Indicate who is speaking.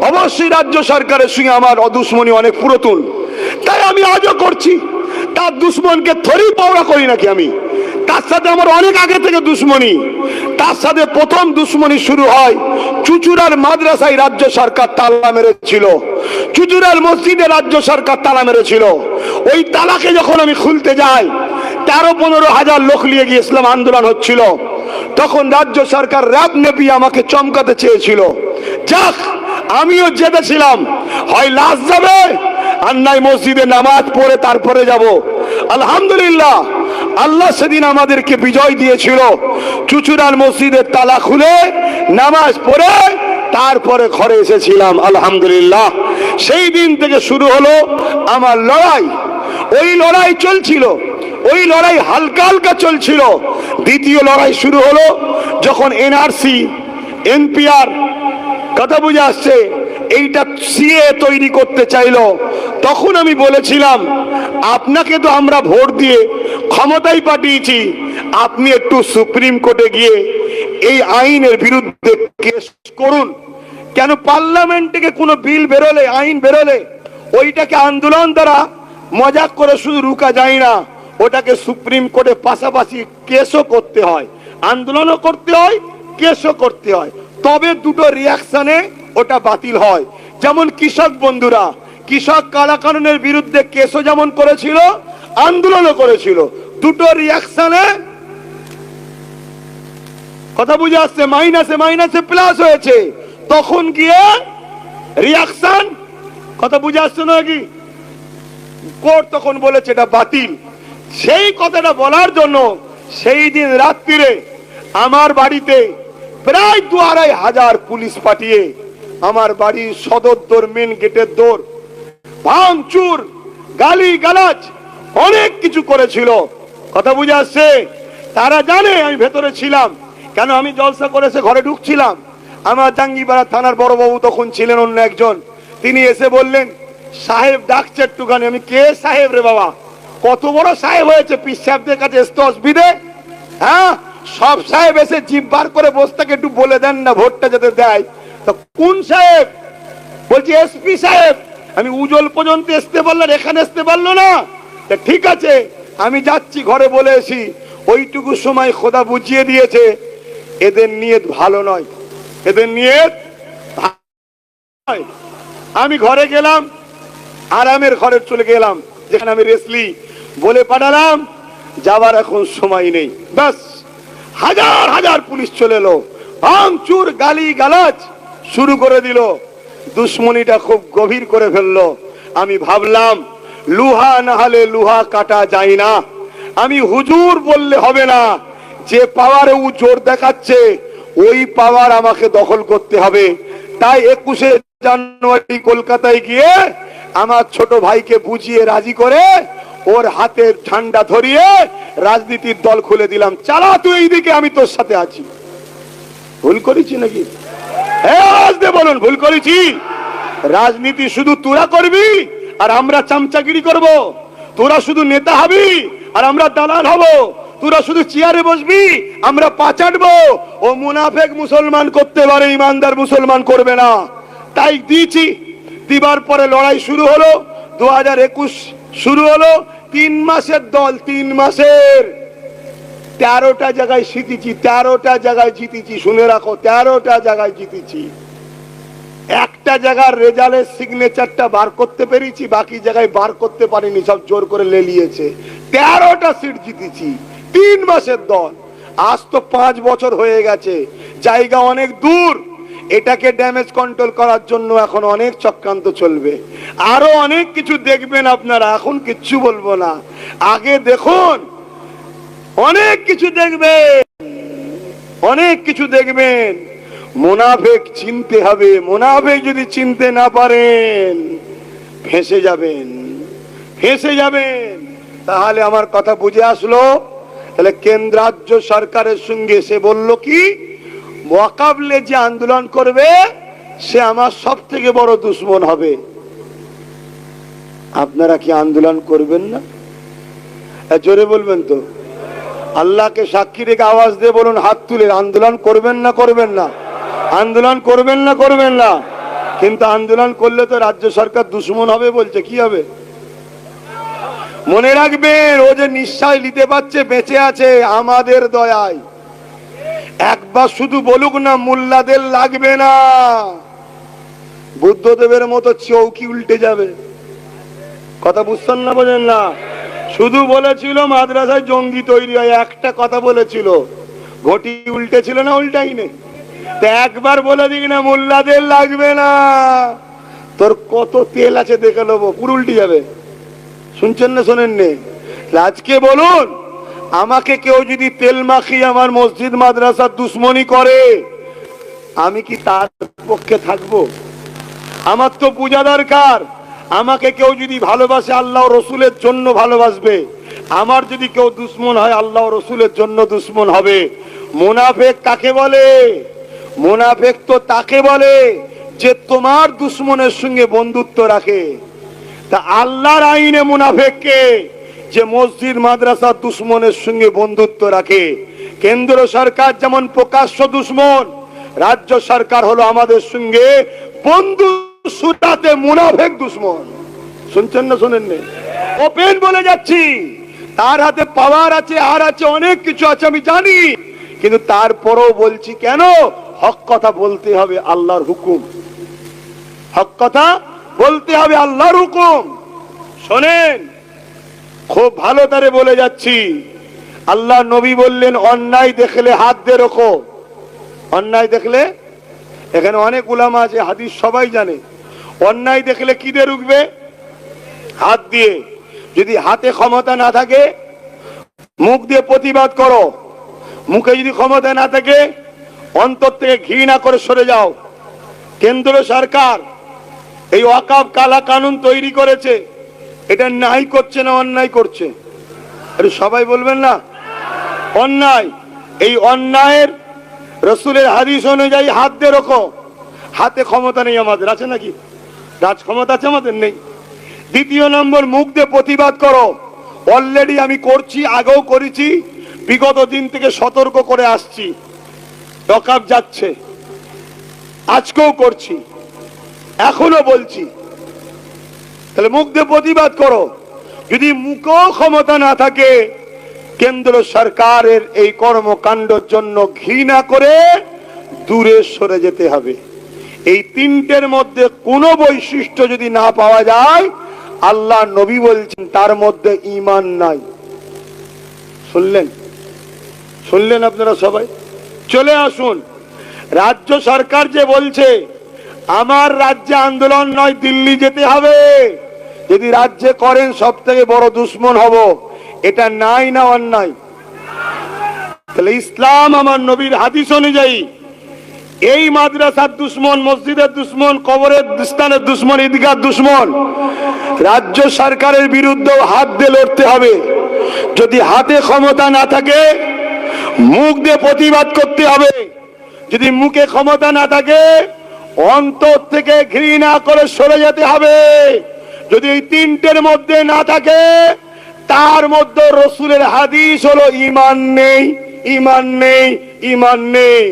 Speaker 1: অবশ্যই রাজ্য সরকারের সঙ্গে আমার অদুশ্মনী অনেক পুরাতন। তাই আমি আজও করছি। তার দুশ্মনকে থরি পাওয়া করি নাকি আমি? তার সাথে আমার অনেক আগে থেকে দুশ্মনী। তার সাথে প্রথম দুশ্মনী শুরু হয় চুচুড়ার মাদ্রাসায় রাজ্য সরকার তালা মেরেছিল। চুচুড়ার মসজিদে রাজ্য সরকার তালা মেরেছিল। ওই তালাকে যখন আমি খুলতে যাই, তেরো পনেরো হাজার লোক নিয়ে গিয়ে ইসলাম আন্দোলন হচ্ছিল। তখন রাজ্য সরকার র্যাব নেপি আমাকে চমকাতে চেয়েছিল। যাক আমিও যেতেছিলাম হয় লাশ যাবে, আর নাই মসজিদে নামাজ পড়ে তারপরে যাব। আলহামদুলিল্লাহ, আল্লাহ সেদিন আমাদেরকে বিজয় দিয়েছিল। চুচুরার মসজিদের তালা খুলে নামাজ পড়ে তারপরে ঘরে এসেছিলাম, আলহামদুলিল্লাহ। সেই দিন থেকে শুরু হলো আমার লড়াই। ওই লড়াই চলছিল, ওই লড়াই হালকা হালকা চলছিল। দ্বিতীয় লড়াই শুরু হলো যখন এনআরসি, এনপিআর কথা বুঝে আসছে? এইটা সিএ তৈরি করতে চাইলো। তখন আমি বলেছিলাম, আপনাকে তো আমরা ভোট দিয়ে ক্ষমতায় পাঠিয়েছি। আপনি একটু সুপ্রিম কোর্টে গিয়ে এই আইনের বিরুদ্ধে কেস করুন। কেন পার্লামেন্ট কোনো বিল বেরোলে, আইন বেরোলে, ওইটাকে আন্দোলন দ্বারা মজাক করে শুধু রুকা যায় না। ওটাকে সুপ্রিম কোর্টে পাশাপাশি কেসও করতে হয়। আন্দোলনও করতে হয়, কেসও করতে হয়। তবে দুটো রিয়াকশনে ওটা বাতিল হয়। যেমন কৃষক বন্ধুরা, কৃষক কালাকানুনের বিরুদ্ধে কেসও যেমন করেছিল, আন্দোলনও করেছিল। দুটো রিয়াকশনে কথা বুঝে আসছে? মাইনাসে মাইনাসে প্লাস হয়েছে। তখন গিয়ে রিয়াকশন কথা বুঝে আসছে নাকি কোর্ট তখন বলেছে এটা বাতিল। সেই কথাটা বলার জন্য সেই দিন রাত্রিরে আমার বাড়িতে প্রায় দু আড়াই হাজার পুলিশ পাঠিয়ে আমার বাড়ির সদর দোর মেন গেটের দোর, ভাঙচুর গালি গালাজ অনেক কিছু করেছিল। কথা বুঝে আসছে? তারা জানে আমি ভেতরে ছিলাম। কেন আমি জলসা করে এসে ঘরে ঢুকছিলাম? আমার জাঙ্গিপাড়া থানার বড়বাবু তখন ছিলেন অন্য একজন। তিনি এসে বললেন, সাহেব ডাকছে একটুখানি। আমি, কে সাহেব রে বাবা? কত বড় সাহেব হয়েছে পিস সাহেবদের কাছে? আসতে অসুবিধে? হ্যাঁ সব সাহেব এসে জিপ বার করে বসতাকে একটু বলে দেন না, ভোটটা যাতে দেয়। তো কোন সাহেব? বলছি, এসপি সাহেব, আমি উজল পর্যন্ত আসতে পারলেন এখানে আসতে পারল না। তা ঠিক আছে, আমি যাচ্ছি, ঘরে বলে এসি। ওইটুকু সময় খোদা বুঝিয়ে দিয়েছে, এদের নিয়ত ভালো নয়। এদের নিয়ত নয়। আমি ঘরে গেলাম, আরামের ঘরে চলে গেলাম, যেখানে আমি রেসলি বলে পাঠালাম যাবার এখন সময় নেই। ব্যাস। হাজার হাজার পুলিশ চলে এলো। ভাঙচুর গালি গালাজ শুরু করে দিল। দুশ্মনীটা খুব গভীর করে ফেলল। আমি ভাবলাম, লুহা না হলে লুহা কাটা যায় না। আমি হুজুর বললে হবে না, যে পাওয়ারে ও জোর দেখাচ্ছে, ওই পাওয়ার আমাকে দখল করতে হবে। তাই একুশে জানুয়ারি কলকাতায় গিয়ে আমার ছোট ভাইকে বুঝিয়ে রাজি করে ওর হাতে ঠান্ডা ধরিয়ে রাজনীতির দল খুলে দিলাম। চালা তুই এইদিকে, আমি তোর সাথে আছি। ভুল করেছি নাকি? হ্যাঁ বলুন, ভুল করেছি? রাজনীতি শুধু তোরা করবি আর আমরা চামচাগিরি করব। তোরা শুধু নেতা হবি আর আমরা দালাল হব। তোরা শুধু চেয়ারে বসবি, আমরা পা পাচাটবো। ও মুনাফেক মুসলমান করতে পারে, ইমানদার মুসলমান করবে না। তাই দিয়েছি। দিবার পরে লড়াই শুরু হলো দু হাজার একুশ শুরু হলো, তিন মাসের দল, তিন মাসের। তেরোটা জায়গায় জিতেছি, তেরোটা জায়গায় জিতেছি, শুনে রাখো, তেরোটা জায়গায় জিতেছি। একটা জায়গার রেজাল্টের সিগনেচারটা বার করতে পেরেছি, বাকি জায়গায় বার করতে পারিনি, সব জোর করে লেলিয়েছে। তেরোটা সিট জিতেছি, তিন মাসের দল। আজ তো পাঁচ বছর হয়ে গেছে, জায়গা অনেক দূর। এটাকে ড্যামেজ কন্ট্রোল করার জন্য এখন অনেক চক্রান্ত চলবে। আরও অনেক কিছু দেখবেন আপনারা, এখন কিচ্ছু বলব না। আগে দেখুন, অনেক কিছু দেখবেন, অনেক কিছু দেখবেন। মোনাফেক চিনতে হবে, মোনাফেক যদি চিনতে না পারেন, ফেসে যাবেন ফেসে যাবেন। তাহলে আমার কথা বুঝে আসলো? তাহলে কেন্দ্রাজ্য সরকারের সঙ্গে সে বলল কি? মোকাবলে যে আন্দোলন করবে, সে আমার সব থেকে বড় দুশ্মন হবে। আপনারা কি আন্দোলন করবেন না? জোরে বলবেন তো। আল্লাহকে সাক্ষী রেখে আওয়াজ দিয়ে বলুন, হাত তুলে, আন্দোলন করবেন না করবেন না? আন্দোলন করবেন না করবেন না। কিন্তু আন্দোলন করলে তো রাজ্য সরকার দুশ্মন হবে বলছে, কি হবে? মনে রাখবেন, ও যে নিশ্চয় নিতে পারছে, বেঁচে আছে, আমাদের দয়ায়। একবার শুধু বলুক না, মোল্লাদের লাগবে না। বুদ্ধদেবের মতো চৌকি উল্টে যাবে। কথা বুঝছেন না, বোঝেন না? শুধু বলেছিল, মাদ্রাসায় জঙ্গি তৈরি হয়, একটা কথা বলেছিল। ঘটি উল্টে ছিল না, উল্টাইনি? তা একবার বলে দিক না, মোল্লাদের লাগবে না। তোর কত তেল আছে দেখে নেব, পুরো উল্টে যাবে। শুনছেন না শোনেন নে আজকে বলুন আমাকে কেউ যদি তেল মাখিয়ে আমার মসজিদ মাদ্রাসার দুশ্মনী করে, আমি কি তার পক্ষে থাকব? আমার তো পূজা দরকার। আমাকে কেউ যদি ভালোবাসে, আল্লাহ রসুলের জন্য ভালোবাসবে। আমার যদি কেউ দুশ্মন হয়, আল্লাহ রসুলের জন্য দুশ্মন হবে। মোনাফেক কাকে বলে? মোনাফেক তো তাকে বলে যে তোমার দুশ্মনের সঙ্গে বন্ধুত্ব রাখে। তা আল্লাহর আইনে মুনাফেককে যে মসজিদ, মাদ্রাসা দুশ্মনের সঙ্গে বন্ধুত্ব রাখে। কেন্দ্র সরকার যেমন প্রকাশ্য দুশ্মন, রাজ্য সরকার হলো আমাদের সঙ্গে বন্ধু সুতাতে মুনাফেক দুশ্মন। শুনছেন না শোনেন ওপেন বলে যাচ্ছি। তার হাতে পাওয়ার আছে, আর আছে, অনেক কিছু আছে, আমি জানি। কিন্তু তারপরও বলছি কেন? হক কথা বলতে হবে আল্লাহর হুকুম। হক কথা বলতে হবে আল্লাহর হুকুম। শোনেন খুব ভালো তারে বলে যাচ্ছি। আল্লাহ নবী বললেন, অন্যায় দেখলে হাত দিয়ে রোখো। অন্যায় দেখলে, এখানে অনেক উলামা আছে, হাদিস সবাই জানে। অন্যায় দেখলে কি দিয়ে রুখবে? হাত দিয়ে। যদি হাতে ক্ষমতা না থাকে, মুখ দিয়ে প্রতিবাদ করো। মুখে যদি ক্ষমতা না থাকে, অন্তর থেকে ঘৃণা করে সরে যাও। কেন্দ্র সরকার এই ওয়াকাব কালা কানুন তৈরি করেছে। এটা নাই করছে না অন্যায় করছে? আরে সবাই বলবেন না? অন্যায়। এই অন্যায়ের রসুলের হাদিস অনুযায়ী হাত দিয়ে রোখো। হাতে ক্ষমতা নেই আমাদের, আছে নাকি? রাজ ক্ষমতা আছে আমাদের? নেই। দ্বিতীয় নম্বর, মুখ দিয়ে প্রতিবাদ করো। অলরেডি আমি করছি, আগেও করেছি, বিগত দিন থেকে সতর্ক করে আসছি। যাচ্ছে। আজকেও করছি। এখনও বলছি। তাহলে মুখ দিয়ে প্রতিবাদ করো। যদি মুখও ক্ষমতা না থাকে, কেন্দ্র সরকারের এই কর্মকাণ্ডের জন্য ঘৃণা করে দূরে সরে যেতে হবে। এই তিনটের মধ্যে কোনো বৈশিষ্ট্য যদি না পাওয়া যায়, আল্লাহ নবী বলছেন, তার মধ্যে ইমান নাই। শুনলেন? শুনলেন আপনারা সবাই? চলে আসুন। রাজ্য সরকার যে বলছে, আমার রাজ্যে আন্দোলন নয়, দিল্লি যেতে হবে। যদি রাজ্যে করেন সব থেকে বড় দুশ্মন হব। এটা নাই না অন্যায়। তাহলে ইসলাম আমার নবীর হাদিস অনুযায়ী, এই মাদ্রাসার দুশ্মন, মসজিদের দুশ্মন, কবরের স্থানের দুশ্মন, ঈদগার দুশ্মন, রাজ্য সরকারের বিরুদ্ধেও হাত দিয়ে লড়তে হবে। যদি হাতে ক্ষমতা না থাকে, মুখ দিয়ে প্রতিবাদ করতে হবে। যদি মুখে ক্ষমতা না থাকে, অন্তর থেকে ঘৃণা করে সরে যেতে হবে। যদি এই তিনটের মধ্যে না থাকে, তার মধ্যে রসুলের হাদিস হলো, ইমান নেই ইমান নেই ইমান নেই।